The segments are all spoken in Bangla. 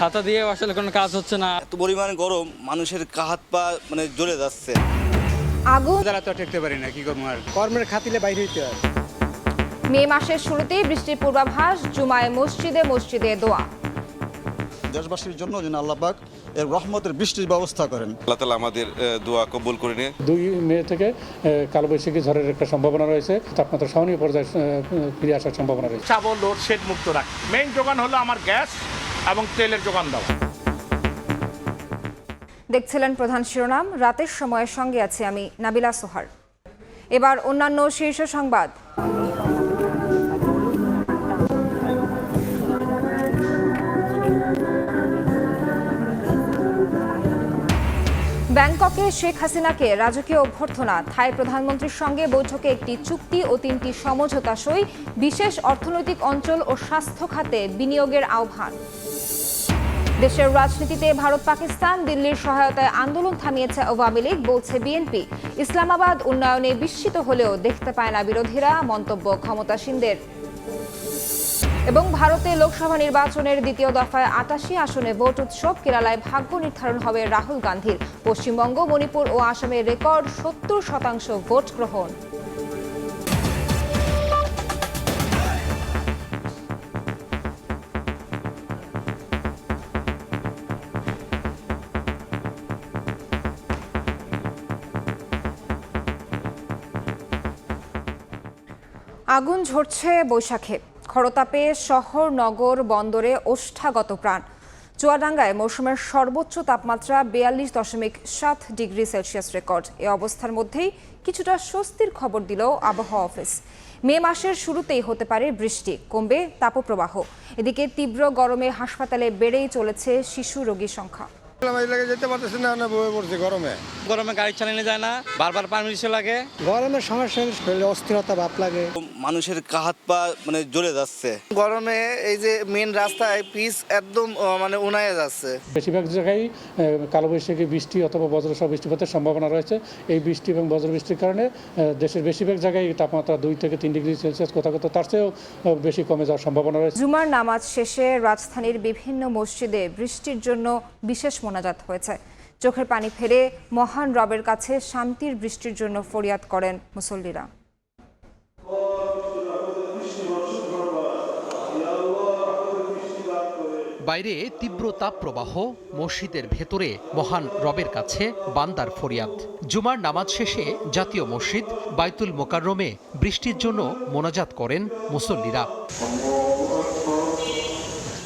ছাতা দিয়ে আসলে কোনো কাজ হচ্ছে না। এত পরিমাণ গরম মানুষের হাত পা মানে জ্বলে যাচ্ছে। আগুন জ্বালা তো টেকতে পারি না কি করব আর? কর্মের খাতিলে বাইরে হইতে হয়। মে মাসের শুরুতেই বৃষ্টির পূর্বাভাস জুমায় মসজিদে মসজিদে দোয়া। দেশবাসীর জন্য যেন আল্লাহ পাক এর রহমতের বৃষ্টির ব্যবস্থা করেন। আল্লাহ তালা আমাদের দোয়া কবুল করে নিয়ে। দুই মে থেকে কালবৈশাখী ঝড়ের একটা সম্ভাবনা রয়েছে। তাপমাত্রা সহনীয় পর্যায়ে ফিরে আসার সম্ভাবনা রয়েছে। চাবো লোডশেড মুক্ত রাখি মেইন যোগান হলো আমার গ্যাস। এবং তেলের যোগান দেওয়া দেখছিলেন প্রধান শিরোনাম, রাতের সময়ের সঙ্গে আছি আমি নাবিলা সোহার। এবার অন্যান্য শীর্ষ সংবাদ। ব্যাংককে শেখ হাসিনাকে রাজকীয় অভ্যর্থনা। থাই প্রধানমন্ত্রীর সঙ্গে বৈঠকে একটি চুক্তি ও তিনটি সমঝোতা সই, বিশেষ অর্থনৈতিক অঞ্চল ও স্বাস্থ্য খাতে বিনিয়োগের আহ্বান। দেশের রাজনীতিতে ভারত, পাকিস্তান, দিল্লির সহায়তায় আন্দোলন থামিয়েছে আওয়ামী লীগ, বলছে বিএনপি। ইসলামাবাদ উন্নয়নে বিস্মিত হলেও দেখতে পায় না বিরোধীরা মন্তব্য ক্ষমতাসীনদের। এবং ভারতে লোকসভা নির্বাচনের দ্বিতীয় দফায় আটাশি আসনে ভোট উৎসব কেরালায় ভাগ্য নির্ধারণ হবে রাহুল গান্ধীর। পশ্চিমবঙ্গ, মণিপুর ও আসামের রেকর্ড সত্তর শতাংশ ভোট গ্রহণ। আগুন ঝরছে বৈশাখে। খরতাপে শহর, নগর, বন্দরে ওষ্ঠাগত প্রাণ। চুয়াডাঙ্গায় মৌসুমের সর্বোচ্চ তাপমাত্রা বিয়াল্লিশ দশমিক সাত ডিগ্রি সেলসিয়াস রেকর্ড। এ অবস্থার মধ্যেই কিছুটা স্বস্তির খবর দিল আবহাওয়া অফিস। মে মাসের শুরুতেই হতে পারে বৃষ্টি, কমবে তাপপ্রবাহ। এদিকে তীব্র গরমে হাসপাতালে বেড়েই চলেছে শিশু রোগীর সংখ্যা। যেতে পারতেছি না না বয়ে পড়ছে গরমে। গরমে গাড়ি চালানো যায় না বারবার পারমিশন লাগে। গরমের সমস্যা শরীরে অস্থিরতা ভাব লাগে। মানুষের হাত পা মানে জ্বলে যাচ্ছে। গরমে এই যে মেন রাস্তায় পিচ একদম মানে উনায় যাচ্ছে। বেশিরভাগ জায়গায় বৃষ্টি অথবা বজ্রসহ বৃষ্টিপাতের সম্ভাবনা রয়েছে। এই বৃষ্টি এবং বজ্র বৃষ্টির কারণে দেশের বেশিরভাগ জায়গায় তাপমাত্রা দুই থেকে তিন ডিগ্রি সেলসিয়াস কোথাও কোথাও তার চেয়েও বেশি কমে যাওয়ার সম্ভাবনা রয়েছে। জুমার নামাজ শেষে রাজধানীর বিভিন্ন মসজিদে বৃষ্টির জন্য বিশেষ মোনাজাত হয়েছে। চোখের পানি ফেরে মহান রবের কাছে শান্তির বৃষ্টির জন্য ফরিয়াদ করেন মুসল্লিরা। বাইরে তীব্র তাপপ্রবাহ, মসজিদের ভেতরে মহান রবের কাছে বান্দার ফরিয়াদ। জুমার নামাজ শেষে জাতীয় মসজিদ বাইতুল মোকাররমে বৃষ্টির জন্য মোনাজাত করেন মুসল্লিরা।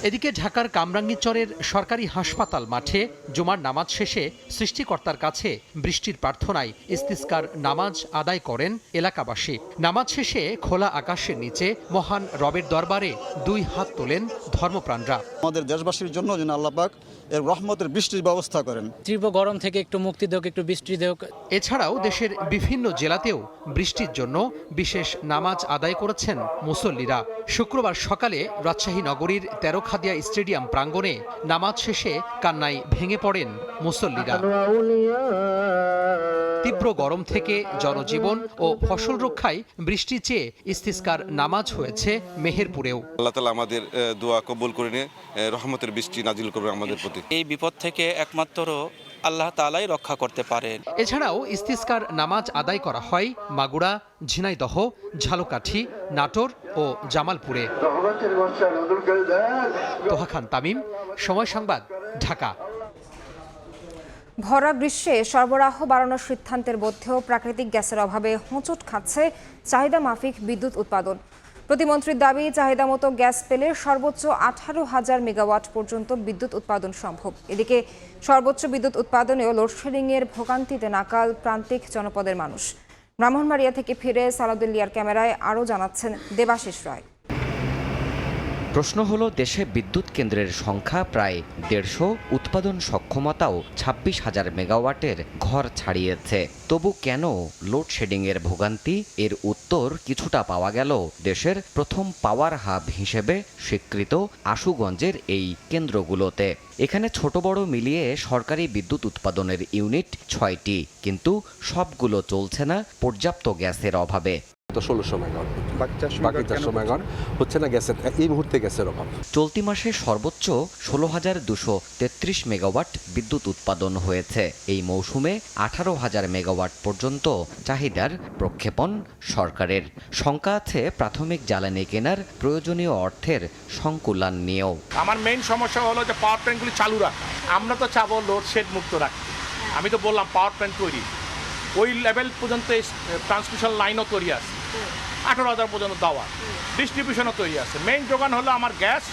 এদিকে ঢাকার কামরাঙ্গীরচরের সরকারি হাসপাতাল মাঠে জুমার নামাজ শেষে সৃষ্টিকর্তার কাছে বৃষ্টির প্রার্থনায় ইস্তিস্কার নামাজ আদায় করেন এলাকাবাসী। নামাজ শেষে খোলা আকাশের নিচে মহান রবের দরবারে দুই হাত তোলেন ধর্মপ্রাণরা। আমাদের দেশবাসীর জন্য যেন আল্লাহ পাক এর রহমতের বৃষ্টির ব্যবস্থা করেন। তীব্র গরম থেকে একটু মুক্তি দেওক একটু বৃষ্টি দেওক। এছাড়াও দেশের বিভিন্ন জেলাতেও বৃষ্টির জন্য বিশেষ নামাজ আদায় করেছেন মুসল্লিরা। শুক্রবার সকালে রাজশাহী নগরীর তেরোখাদিয়া স্টেডিয়াম প্রাঙ্গণে নামাজ শেষে কান্নায় ভেঙে পড়েন মুসল্লিরা। তীব্র গরম থেকে জনজীবন ও ফসল রক্ষায় বৃষ্টি চেয়ে ইস্তিস্কার নামাজ হয়েছে মেহেরপুরেও। আল্লাহ তালা আমাদের দোয়া কবুল করে নিয়ে রহমতের বৃষ্টি নাজিল করবে আমাদের প্রতি। এই বিপদ থেকে একমাত্র আল্লাহ তালাই রক্ষা করতে পারেন। এছাড়াও ইস্তিস্কার নামাজ আদায় করা হয় মাগুরা ঝিনাইদহ ঝালকাঠি নাটোর ও জামালপুরে। তোহা খান তামিম সময় সংবাদ ঢাকা। ভরা গ্রীষ্মে সরবরাহ বাড়ানোর সিদ্ধান্তের মধ্যেও প্রাকৃতিক গ্যাসের অভাবে হোঁচট খাচ্ছে চাহিদা মাফিক বিদ্যুৎ উৎপাদন। প্রতিমন্ত্রীর দাবি, চাহিদা মতো গ্যাস পেলে সর্বোচ্চ আঠারো হাজার মেগাওয়াট পর্যন্ত বিদ্যুৎ উৎপাদন সম্ভব। এদিকে সর্বোচ্চ বিদ্যুৎ উৎপাদনেও লোডশেডিংয়ের ভোগান্তিতে নাকাল প্রান্তিক জনপদের মানুষ। ব্রাহ্মণবাড়িয়া থেকে ফিরে সালাদুল্লিয়ার ক্যামেরায় আরও জানাচ্ছেন দেবাশিস রায়। প্রশ্ন হলো, দেশে বিদ্যুৎ কেন্দ্রের সংখ্যা প্রায় দেড়শো, উৎপাদন সক্ষমতাও ছাব্বিশ হাজার মেগাওয়াটের ঘর ছাড়িয়েছে। তবু কেন লোডশেডিংয়ের ভোগান্তি? এর উত্তর কিছুটা পাওয়া গেল দেশের প্রথম পাওয়ার হাব হিসেবে স্বীকৃত আশুগঞ্জের এই কেন্দ্রগুলোতে। এখানে ছোট বড় মিলিয়ে সরকারি বিদ্যুৎ উৎপাদনের ইউনিট ছয়টি, কিন্তু সবগুলো চলছে না পর্যাপ্ত গ্যাসের অভাবে। তো ষোলোশো মেগাওয়াট বাকি চারশো মেগাওয়াট হচ্ছে না গ্যাসের এই মুহূর্তে গ্যাসের অভাব। চলতি মাসে সর্বোচ্চ ষোলো হাজার দুশো তেত্রিশ মেগাওয়াট বিদ্যুৎ উৎপাদন হয়েছে। এই মৌসুমে আঠারো হাজার মেগাওয়াট পর্যন্ত চাহিদার প্রক্ষেপণ সরকারের। শঙ্কা আছে প্রাথমিক জ্বালানি কেনার প্রয়োজনীয় অর্থের সংকুলান নিয়েও। আমার মেইন সমস্যা হলো যে পাওয়ার প্ল্যান্টগুলি চালু রাখা। আমরা তো চাবো লোডশেড মুক্ত রাখতে। আমি তো বললাম পাওয়ার প্ল্যান্ট তৈরি। ওই লেভেল পর্যন্ত ট্রান্সমিশন লাইনও তৈরি আছে। আঠারো হাজার পর্যন্ত দেওয়া। ডিস্ট্রিবিউশনও তৈরি আছে। মেইন যোগান হলো আমার গ্যাস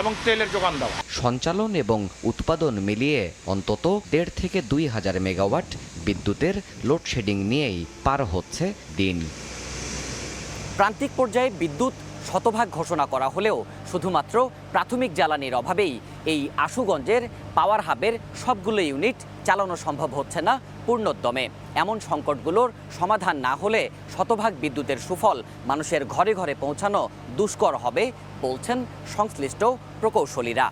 এবং তেলের যোগান দেওয়া। সঞ্চালন এবং উৎপাদন মিলিয়ে অন্তত দেড় থেকে দুই হাজার মেগাওয়াট বিদ্যুতের লোডশেডিং নিয়েই পার হচ্ছে দিন। প্রান্তিক পর্যায়ে বিদ্যুৎ শতভাগ ঘোষণা করা হলেও শুধুমাত্র প্রাথমিক জ্বালানির অভাবেই এই আশুগঞ্জের পাওয়ার হাবের সবগুলো ইউনিট চালানো সম্ভব হচ্ছে না পূর্ণোদ্যমে। এমন সংকটগুলোর সমাধান না হলে শতভাগ বিদ্যুতের সুফল মানুষের ঘরে ঘরে পৌঁছানো দুষ্কর হবে, বলছেন সংশ্লিষ্ট প্রকৌশলীরা।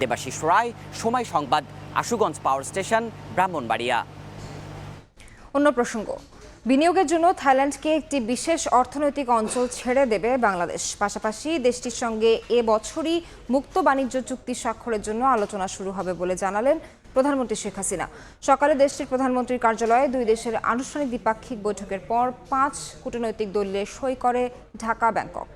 দেবাশিস রায়, সময় সংবাদ, আশুগঞ্জ পাওয়ার স্টেশন, ব্রাহ্মণবাড়িয়া। অন্য প্রসঙ্গ, বিনিয়োগের জন্য থাইল্যান্ডকে একটি বিশেষ অর্থনৈতিক অঞ্চল ছেড়ে দেবে বাংলাদেশ। পাশাপাশি দেশটির সঙ্গে এ বছরই মুক্ত বাণিজ্য চুক্তি স্বাক্ষরের জন্য আলোচনা শুরু হবে বলে জানালেন প্রধানমন্ত্রী শেখ হাসিনা। সকালে দেশটির প্রধানমন্ত্রীর কার্যালয়ে দুই দেশের আনুষ্ঠানিক দ্বিপাক্ষিক বৈঠকের পর পাঁচ কূটনৈতিক দলিলে সই করে ঢাকা, ব্যাংকক।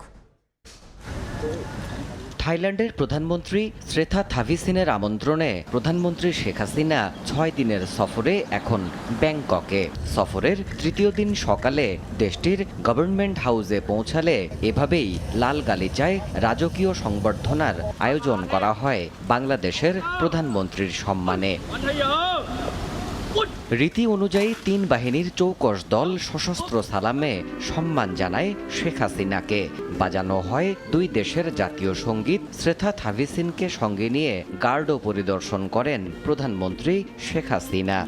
থাইল্যান্ডের প্রধানমন্ত্রী শ্রেথা থাভিসিনের আমন্ত্রণে প্রধানমন্ত্রী শেখ হাসিনা ছয় দিনের সফরে এখন ব্যাংককে। সফরের তৃতীয় দিন সকালে দেশটির গভর্নমেন্ট হাউসে পৌঁছালে এভাবেই লাল গালিচায় রাজকীয় সংবর্ধনার আয়োজন করা হয় বাংলাদেশের প্রধানমন্ত্রীর সম্মানে। রীতি অনুযায়ী তিন বাহিনীর চৌকস দল সশস্ত্র সালামে সম্মান জানায় শেখ হাসিনাকে। বাজানো হয় দুই দেশের জাতীয় সংগীত। শ্রেথা থাভিসিনকে সঙ্গে নিয়ে গার্ডও পরিদর্শন করেন প্রধানমন্ত্রী শেখ হাসিনা।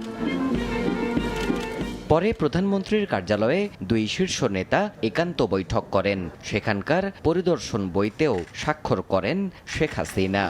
পরে প্রধানমন্ত্রীর কার্যালয়ে দুই শীর্ষ নেতা একান্ত বৈঠক করেন। সেখানকার পরিদর্শন বইতেও স্বাক্ষর করেন শেখ হাসিনা।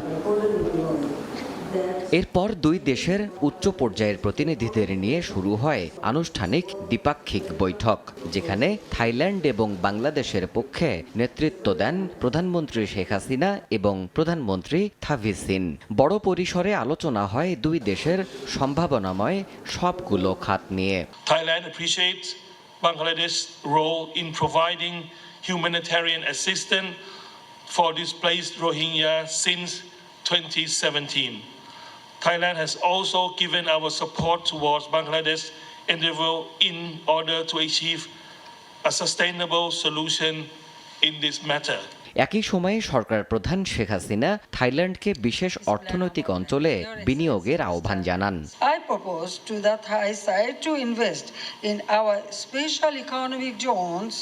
এরপর দুই দেশের উচ্চ পর্যায়ের প্রতিনিধিদের নিয়ে শুরু হয় আনুষ্ঠানিক দ্বিপাক্ষিক বৈঠক, যেখানে থাইল্যান্ড এবং বাংলাদেশের পক্ষে নেতৃত্ব দেন প্রধানমন্ত্রী শেখ হাসিনা এবং প্রধানমন্ত্রী থাভিসিন বড় পরিসরে আলোচনা হয় দুই দেশের সম্ভাবনাময় সবগুলো খাত নিয়ে Thailand appreciates Bangladesh's role in providing humanitarian assistance for displaced Rohingya since 2017. Thailand has also given our support towards Bangladesh's endeavor in order to achieve a sustainable solution in this matter. একই সময়ে সরকার প্রধান শেখ হাসিনা থাইল্যান্ডকে বিশেষ অর্থনৈতিক অঞ্চলে বিনিয়োগের আহ্বান জানান I propose to the Thai side to invest in our special economic zones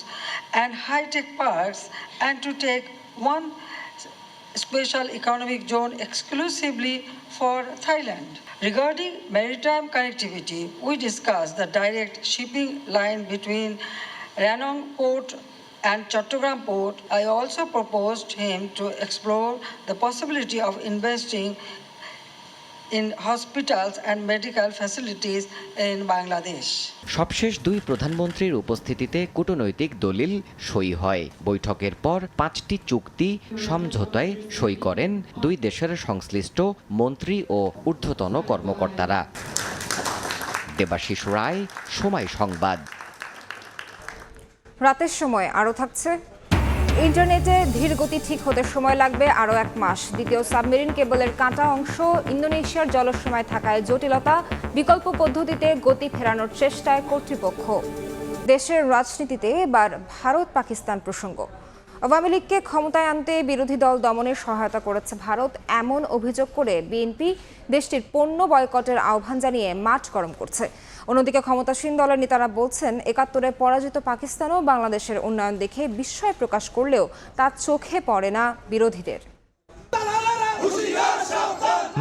and high-tech parks and to take one special economic zone exclusively for Thailand. Regarding maritime connectivity, we discussed the direct shipping line between Ranong Port and Chattogram Port. I also proposed him to explore the possibility of investing in hospitals and medical facilities in Bangladesh. সবশেষ দুই প্রধানমন্ত্রীর উপস্থিতিতে কূটনৈতিক দলিল সই হয়। বৈঠকের পর পাঁচটি চুক্তি সমঝোতায় সই করেন দুই দেশের সংশ্লিষ্ট মন্ত্রী ও ঊর্ধ্বতন কর্মকর্তারা। দেবাশিস রায় সময় সংবাদ। রাতের সময় আরও থাকছে ইন্টারনেটে ধীর গতি ঠিক হতে সময় লাগবে আরও এক মাস। দ্বিতীয় সাবমেরিন কেবলের কাঁটা অংশ ইন্দোনেশিয়ার জলসীমায় থাকায় জটিলতা বিকল্প পদ্ধতিতে গতি ফেরানোর চেষ্টায় কর্তৃপক্ষ। দেশের রাজনীতিতে এবার ভারত পাকিস্তান প্রসঙ্গ। আওয়ামী লীগকে ক্ষমতায় আনতে বিরোধী দল দমনে সহায়তা করেছে ভারত, এমন অভিযোগ করে বিএনপি দেশটির পণ্য বয়কটের আহ্বান জানিয়ে মাঠ গরম করছে। অন্যদিকে ক্ষমতাসীন দলের নেতারা বলছেন, একাত্তরে পরাজিত পাকিস্তানও বাংলাদেশের উন্নয়ন দেখে বিস্ময় প্রকাশ করলেও তা চোখে পড়ে না বিরোধীদের।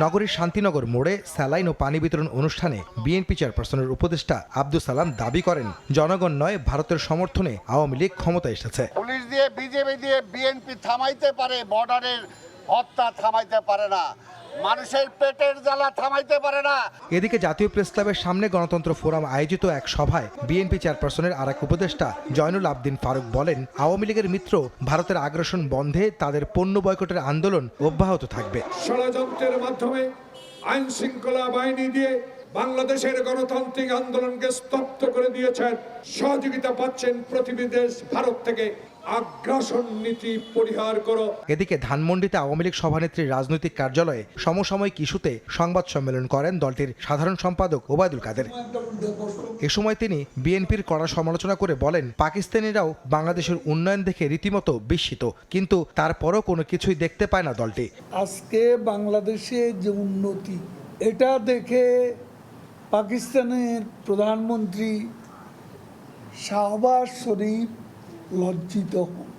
নগরীর শান্তিনগর মোড়ে স্যালাইন ও পানি বিতরণ অনুষ্ঠানে বিএনপি চেয়ারপারসনের উপদেষ্টা আব্দুল সালাম দাবি করেন, জনগণ নয়, ভারতের সমর্থনে আওয়ামী লীগ ক্ষমতা এসেছে। পুলিশ দিয়ে, বিজেপি দিয়ে বিএনপি থামাইতে পারে, বর্ডারের হত্যা থামাইতে পারে না। মানুষের পেটের জ্বালা থামাইতে পারে না। এদিকে জাতীয় প্রেস ক্লাবের সামনে গণতন্ত্র ফোরাম আয়োজিত এক সভায় বিএনপি চেয়ারপারসনের আরেক উপদেষ্টা জয়নুল আবদিন ফারুক বলেন আওয়ামী লীগের মিত্র ভারতের আগ্রাসন বন্ধে তাদের পণ্য বয়কটের আন্দোলন অব্যাহত থাকবে। ষড়যন্ত্রের মাধ্যমে আইন শৃঙ্খলা বাহিনী দিয়ে বাংলাদেশের গণতান্ত্রিক আন্দোলনকে স্তব্ধ করে দিয়েছেন। সহযোগিতা পাচ্ছেন প্রতিবেশী দেশ ভারত থেকে। আগ্রাসন নীতি পরিহার করো। এদিকে ধানমন্ডিতে আওয়ামী লীগ সভানেত্রীর রাজনৈতিক কার্যালয়ে সমসাময়িক ইস্যুতে সংবাদ সম্মেলন করেন দলটির সাধারণ সম্পাদক ওবায়দুল কাদের। এ সময় তিনি বিএনপির কড়া সমালোচনা করে বলেন পাকিস্তানিরাও বাংলাদেশের উন্নয়ন দেখে রীতিমতো বিস্মিত কিন্তু তারপরও কোনো কিছুই দেখতে পায় না দলটি। আজকে বাংলাদেশে যে উন্নতি এটা দেখে পাকিস্তানের প্রধানমন্ত্রী শাহবাজ শরীফ লজ্জিত হন।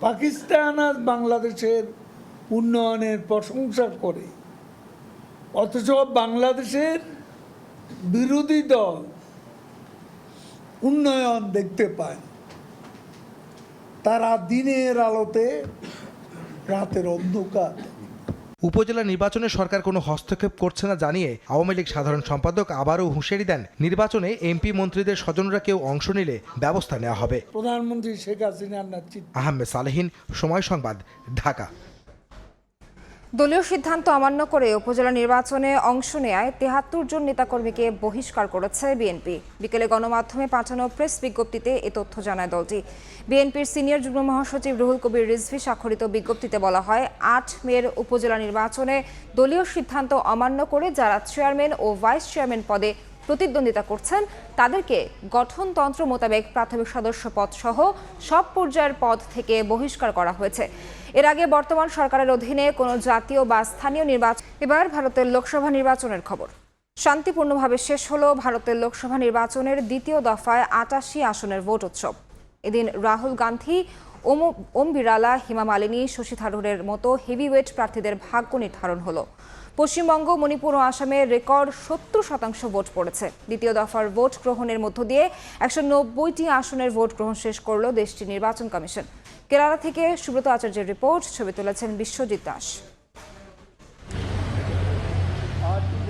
পাকিস্তান আজ বাংলাদেশের উন্নয়নের প্রশংসা করে। অথচ বাংলাদেশের বিরোধী দল উন্নয়ন দেখতে পায়। তারা দিনের আলোতে রাতের অন্ধকার। উপজেলা নির্বাচনে সরকার কোনো হস্তক্ষেপ করছে না জানিয়ে আওয়ামী লীগ সাধারণ সম্পাদক আবারও হুঁশিয়ারি দেন। নির্বাচনে এমপি মন্ত্রীদের স্বজনরা কেউ অংশ নিলে ব্যবস্থা নেওয়া হবে। প্রধানমন্ত্রী শেখ নেতৃত্বে। আহমেদ সালেহীন সময় সংবাদ ঢাকা। দলীয় সিদ্ধান্ত অমান্য করে উপজেলা নির্বাচনে অংশ নেয় তেহাত্তর জন নেতাকর্মীকে বহিষ্কার করেছে বিএনপি। বিকেলে গণমাধ্যমে পাঠানো প্রেস বিজ্ঞপ্তিতে এ তথ্য জানায় দলটি। বিএনপির সিনিয়র যুগ্ম মহাসচিব রুহুল কবির রিজভি স্বাক্ষরিত বিজ্ঞপ্তিতে বলা হয়, আট মের উপজেলা নির্বাচনে দলীয় সিদ্ধান্ত অমান্য করে যারা চেয়ারম্যান ও ভাইস চেয়ারম্যান পদে প্রতিদ্বন্দ্বিতা করছেন তাদেরকে গঠনতন্ত্র মোতাবেক প্রাথমিক সদস্য পদ সহ সব পর্যায়ের পদ থেকে বহিষ্কার করা হয়েছে। এর আগে বর্তমান সরকারের অধীনে কোনো জাতীয় বা স্থানীয় নির্বাচন এবার ভারতের লোকসভা নির্বাচনের খবর। শান্তিপূর্ণভাবে শেষ হলো ভারতের লোকসভা নির্বাচনের দ্বিতীয় দফায় আটাশি আসনের ভোট উৎসব। এদিন রাহুল গান্ধী, ওম ওম বিড়ালা, হিমা মালিনী, শশী থারুরের মতো হেভিওয়েট প্রার্থীদের ভাগ্য নির্ধারণ হলো। পশ্চিমবঙ্গ, মণিপুর ও আসামে রেকর্ড সত্তর শতাংশ ভোট পড়েছে। দ্বিতীয় দফার ভোট গ্রহণের মধ্য দিয়ে একশো নব্বইটি আসনের ভোট গ্রহণ শেষ করল দেশটির নির্বাচন কমিশন। কেরালা থেকে সুব্রত আচার্যের রিপোর্ট, ছবি তুলেছেন বিশ্বজিৎ দাস।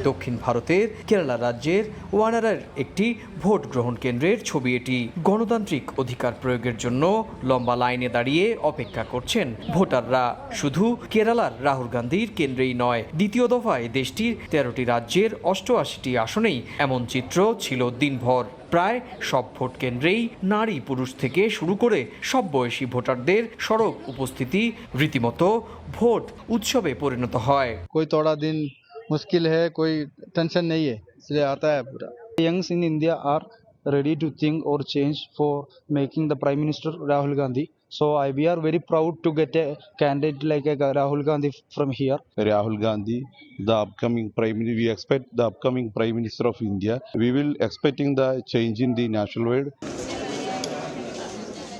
দক্ষিণ ভারতের কেরালা রাজ্যের ওয়ানারার একটি ভোট গ্রহণ কেন্দ্রের ছবি এটি। গণতান্ত্রিক অধিকার প্রয়োগের জন্য লম্বা লাইনে দাঁড়িয়ে অপেক্ষা করছেন ভোটাররা। শুধু কেরালার রাহুল গান্ধীর কেন্দ্রেই নয়, দ্বিতীয় দফায় দেশটির তেরোটি রাজ্যের অষ্টআশিটি আসনেই এমন চিত্র ছিল দিনভর। প্রায় সব ভোট কেন্দ্রেই নারী পুরুষ থেকে শুরু করে সব বয়সী ভোটারদের সড়ক উপস্থিতি রীতিমতো ভোট উৎসবে পরিণত হয়। কই তড়া দিন मुश्किल है, कोई टेंशन नहीं है, इसलिए आता है पूरा। Youngs in India are ready to think और change for making the prime minister Rahul Gandhi so I we are very proud to get a candidate like Rahul Gandhi from here Rahul Gandhi the upcoming prime we expect the upcoming prime minister of India we will expecting the change in the national world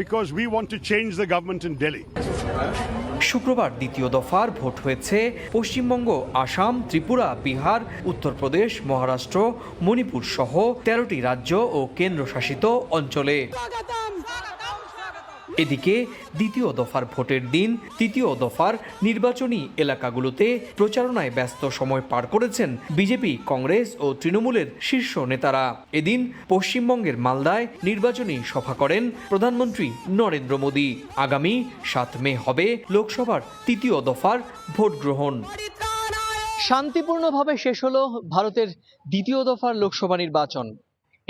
because we want to change the government in Delhi. শুক্রবার দ্বিতীয় দফার ভোট হয়েছে পশ্চিমবঙ্গ, আসাম, ত্রিপুরা, বিহার, উত্তরপ্রদেশ, মহারাষ্ট্র, মণিপুর সহ তেরোটি রাজ্য ও কেন্দ্রশাসিত অঞ্চলে এদিকে দ্বিতীয় দফার ভোটের দিন তৃতীয় দফার নির্বাচনী এলাকাগুলোতে প্রচারণায় ব্যস্ত সময় পার করেছেন বিজেপি, কংগ্রেস ও তৃণমূলের শীর্ষ নেতারা। এদিন পশ্চিমবঙ্গের মালদায় নির্বাচনী সভা করেন প্রধানমন্ত্রী নরেন্দ্র মোদী। আগামী সাত মে হবে লোকসভার তৃতীয় দফার ভোট গ্রহণ। শান্তিপূর্ণভাবে শেষ হলো ভারতের দ্বিতীয় দফার লোকসভা নির্বাচন।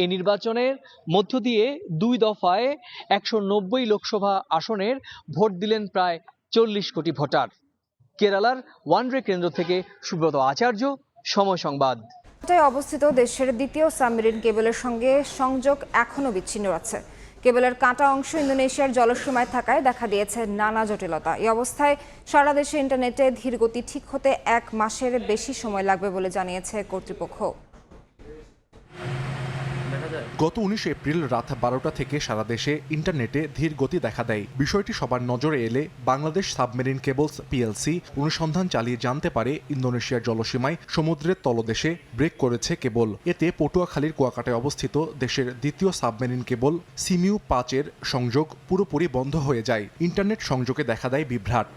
এই নির্বাচনের মধ্য দিয়ে দুই দফায় একশো নব্বই লোকসভা আসনের ভোট দিলেন প্রায় চল্লিশ কোটি ভোটার। কেরালার ওয়ানডে কেন্দ্র থেকে সুব্রত আচার্য, সময় সংবাদ। অবস্থিত দেশের দ্বিতীয় সাবমেরিন কেবলের সঙ্গে সংযোগ এখনও বিচ্ছিন্ন আছে কেবলের কাঁটা অংশ ইন্দোনেশিয়ার জলসীমায় থাকায় দেখা দিয়েছে নানা জটিলতা। এই অবস্থায় সারা দেশে ইন্টারনেটে ধীরগতি ঠিক হতে এক মাসের বেশি সময় লাগবে বলে জানিয়েছে কর্তৃপক্ষ। গত উনিশ এপ্রিল রাত বারোটা থেকে সারা দেশে ইন্টারনেটে ধীর গতি দেখা দেয়। বিষয়টি সবার নজরে এলে বাংলাদেশ সাবমেরিন কেবলস পিএলসি অনুসন্ধান চালিয়ে জানতে পারে ইন্দোনেশিয়ার জলসীমায় সমুদ্রের তলদেশে ব্রেক করেছে কেবল। এতে পটুয়াখালীর কুয়াকাটায় অবস্থিত দেশের দ্বিতীয় সাবমেরিন কেবল সিমিউ পাঁচের সংযোগ পুরোপুরি বন্ধ হয়ে যায়। ইন্টারনেট সংযোগে দেখা দেয় বিভ্রাট।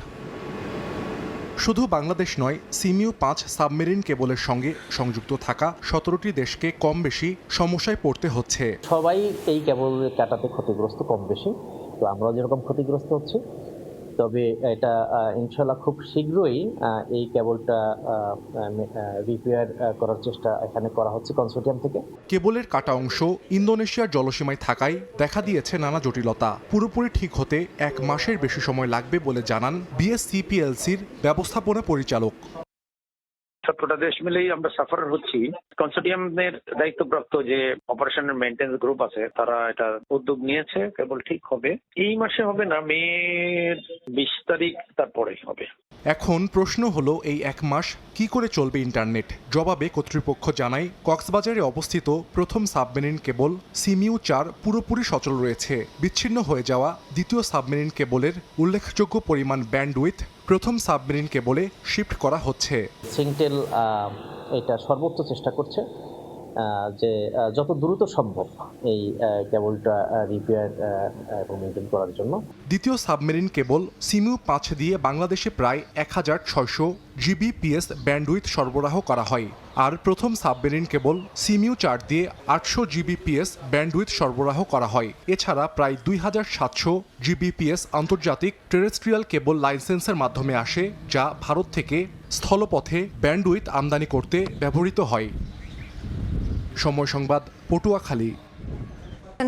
শুধু বাংলাদেশ নয়, সিমিউ পাঁচ সাবমেরিন কেবলের সঙ্গে সংযুক্ত থাকা সতেরোটি দেশকে কম বেশি সমস্যায় পড়তে হচ্ছে। সবাই এই কেবল কাটাতে ক্ষতিগ্রস্ত কম বেশি, তো আমরা যেরকম ক্ষতিগ্রস্ত হচ্ছি তবে এটা ইনশাল্লাহ খুব শীঘ্রই এই কেবলটা রিপেয়ার করার চেষ্টা এখানে করা হচ্ছে কনসোর্টিয়াম থেকে। কেবলের কাটা অংশ ইন্দোনেশিয়ার জলসীমায় থাকায় দেখা দিয়েছে নানা জটিলতা। পুরোপুরি ঠিক হতে এক মাসের বেশি সময় লাগবে বলে জানান বিএসসিপিএলসির ব্যবস্থাপনা পরিচালক। সবকটা দেশ মিলেই আমরা সাফার হচ্ছি। কনসোর্টিয়ামের দায়িত্বপ্রাপ্ত যে অপারেশনের মেনটেন্স গ্রুপ আছে, তারা এটা উদ্যোগ নিয়েছে, কেবল ঠিক হবে। এই মাসে হবে না, মে বিশ তারিখ তারপরে হবে। এখন প্রশ্ন হলো, এই এক মাস কি করে চলবে ইন্টারনেট জবাবে কর্তৃপক্ষ জানায়, কক্সবাজারে অবস্থিত প্রথম সাবমেরিন কেবল সিমিউ চার পুরোপুরি সচল রয়েছে। বিচ্ছিন্ন হয়ে যাওয়া দ্বিতীয় সাবমেরিন কেবলের উল্লেখযোগ্য পরিমাণ ব্যান্ডউইথ প্রথম সাবমেরিন কেবলে শিফট করা হচ্ছে। সিংটেল এটা সর্বোচ্চ চেষ্টা করছে। যে যত দ্রুত সম্ভব এই কেবলটা রিপেয়ার এবং মেনটেন করার জন্য। দ্বিতীয় সাবমেরিন কেবল সিমু পাঁচ দিয়ে বাংলাদেশে প্রায় এক হাজার ছয়শো জিবিপিএস ব্যান্ডউইথ সরবরাহ করা হয়। আর প্রথম সাবমেরিন কেবল সিমিউ চার দিয়ে আটশো জিবিপিএস ব্যান্ডউইথ সরবরাহ করা হয়। এছাড়া প্রায় দুই হাজার সাতশো জিবিপিএস আন্তর্জাতিক টেরেস্ট্রিয়াল কেবল লাইসেন্সের মাধ্যমে আসে, যা ভারত থেকে স্থলপথে ব্যান্ডউইথ আমদানি করতে ব্যবহৃত হয়। সময় সংবাদ, পটুয়াখালী।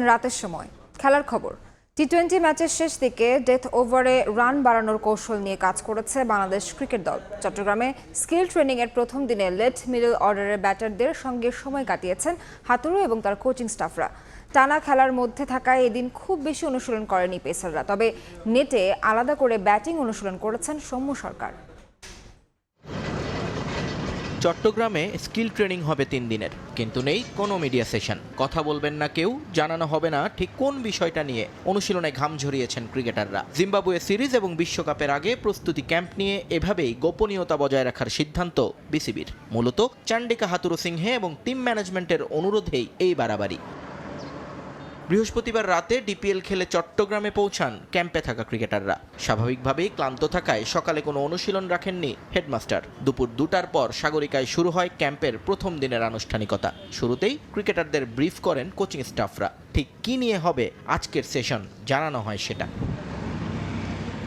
রাতের সময়, খেলার খবর। টি টোয়েন্টি ম্যাচের শেষ দিকে ডেথ ওভারে রান বাড়ানোর কৌশল নিয়ে কাজ করেছে বাংলাদেশ ক্রিকেট দল। চট্টগ্রামে স্কিল ট্রেনিং এর প্রথম দিনে লেট মিডল অর্ডারের ব্যাটারদের সঙ্গে সময় কাটিয়েছেন হাতুরু এবং তার কোচিং স্টাফরা টানা খেলার মধ্যে থাকায় এদিন খুব বেশি অনুশীলন করেনি পেসাররা, তবে নেটে আলাদা করে ব্যাটিং অনুশীলন করেছেন সৌম্য সরকার। চট্টগ্রামে স্কিল ট্রেনিং হবে তিন দিনের। কিন্তু নেই কোনো মিডিয়া সেশন। কথা বলবেন না কেউ, জানানো হবে না ঠিক কোন বিষয়টা নিয়ে। অনুশীলনে ঘাম ঝরিয়েছেন ক্রিকেটাররা। জিম্বাবুয়ে সিরিজ এবং বিশ্বকাপের আগে প্রস্তুতি ক্যাম্প নিয়ে এভাবেই গোপনীয়তা বজায় রাখার সিদ্ধান্ত বিসিবির। মূলত চান্ডিকা হাতুরু সিংহে এবং টিম ম্যানেজমেন্টের অনুরোধেই এই বাড়াবাড়ি। বৃহস্পতিবার রাতে ডিপিএল খেলে চট্টগ্রামে পৌঁছান ক্যাম্পে থাকা ক্রিকেটাররা। স্বাভাবিকভাবেই ক্লান্ত থাকায় সকালে কোনো অনুশীলন রাখেননি হেডমাস্টার। দুপুর দুটার পর সাগরিকায় শুরু হয় ক্যাম্পের প্রথম দিনের আনুষ্ঠানিকতা। শুরুতেই ক্রিকেটারদের ব্রিফ করেন কোচিং স্টাফরা। ঠিক কী নিয়ে হবে আজকের সেশন জানানো হয় সেটা।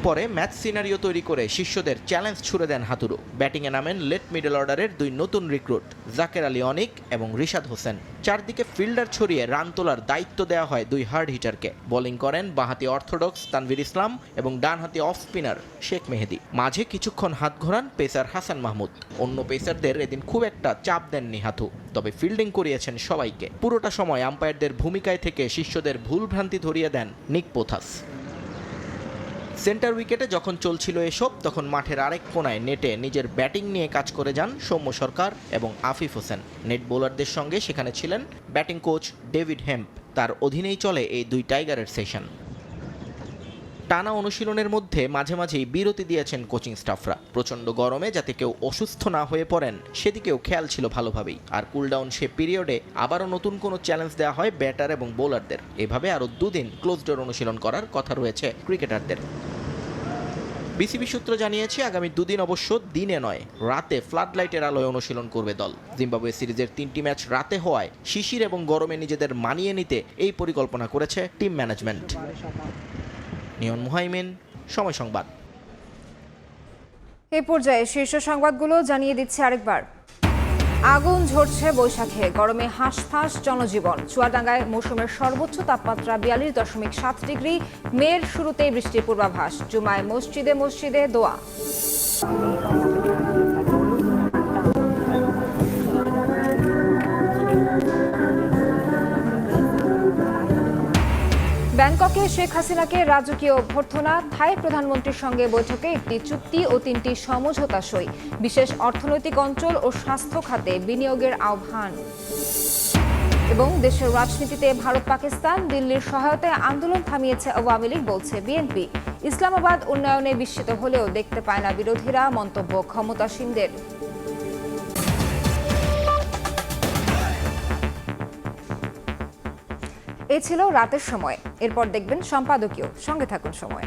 পরে ম্যাচ সিনারিও তৈরি করে শিষ্যদের চ্যালেঞ্জ ছুড়ে দেন হাতুরু। ব্যাটিংয়ে নামেন লেট মিডল অর্ডারের দুই নতুন রিক্রুট, জাকের আলী অনিক এবং রিশাদ হোসেন। চারদিকে ফিল্ডার ছড়িয়ে রান তোলার দায়িত্ব দেওয়া হয় দুই হার্ড হিটারকে। বোলিং করেন বাঁহাতি অর্থোডক্স তানভীর ইসলাম এবং ডানহাতি অফ স্পিনার শেখ মেহেদি। মাঝে কিছুক্ষণ হাত ঘোরান পেসার হাসান মাহমুদ। অন্য পেসারদের এদিন খুব একটা চাপ দেননি হাতু, তবে ফিল্ডিং করিয়েছেন সবাইকে। পুরোটা সময় আম্পায়ারদের ভূমিকায় থেকে শিষ্যদের ভুলভ্রান্তি ধরিয়ে দেন নিক পোথাস। সেন্টার উইকেটে যখন চলছিল এসব, তখন মাঠের আরেক কোনায় নেটে নিজের ব্যাটিং নিয়ে কাজ করে যান সৌম্য সরকার এবং আফিফ হোসেন। নেট বোলারদের সঙ্গে সেখানে ছিলেন ব্যাটিং কোচ ডেভিড হেম্প। তার অধীনেই চলে এই দুই টাইগারের সেশন। টানা অনুশীলনের মধ্যে মাঝে মাঝেই বিরতি দিয়েছেন কোচিং স্টাফরা। প্রচণ্ড গরমে যাতে কেউ অসুস্থ না হয়ে পড়েন, সেদিকেও খেয়াল ছিল ভালোভাবেই। আর কুলডাউন সে পিরিয়ডে আবারও নতুন কোনো চ্যালেঞ্জ দেওয়া হয় ব্যাটার এবং বোলারদের এভাবে আরও দুদিন ক্লোজ ডোর অনুশীলন করার কথা রয়েছে ক্রিকেটারদের বিসিবি সূত্র জানিয়েছে, আগামী দুদিন অবশ্য দিনে নয়, রাতে ফ্লাড লাইটের আলোয় অনুশীলন করবে দল। জিম্বাবুয়ে সিরিজের তিনটি ম্যাচ রাতে হওয়ায় শিশির এবং গরমে নিজেদের মানিয়ে নিতে এই পরিকল্পনা করেছে টিম ম্যানেজমেন্ট নিয়ন মুহাইমেন, সময় সংবাদ। এ পর্যায়ে শীর্ষ সংবাদগুলো জানিয়ে দিচ্ছে আরেকবার। আগুন ঝরছে বৈশাখে, গরমে হাঁসফাঁস জনজীবন। চুয়াডাঙ্গায় মৌসুমের সর্বোচ্চ তাপমাত্রা বিয়াল্লিশ দশমিক সাত ডিগ্রি। মেয়ের শুরুতেই বৃষ্টির পূর্বাভাস, জুমায় মসজিদে মসজিদে দোয়া। ব্যাংককে শেখ হাসিনাকে রাজকীয় অভ্যর্থনা, থাই প্রধানমন্ত্রীর সঙ্গে বৈঠকে একটি চুক্তি ও তিনটি সমঝোতা সই, বিশেষ অর্থনৈতিক অঞ্চল ও স্বাস্থ্য খাতে বিনিয়োগের আহ্বান। এবং দেশের রাজনীতিতে ভারত, পাকিস্তান, দিল্লির সহায়তায় আন্দোলন থামিয়েছে আওয়ামী লীগ, বলছে বিএনপি। ইসলামাবাদ উন্নয়নে বিস্মিত হলেও দেখতে পায় না বিরোধীরা মন্তব্য ক্ষমতাসীনদের। এ ছিল রাতের সময়। এরপর দেখবেন সম্পাদকীয় সঙ্গে থাকুন সময়।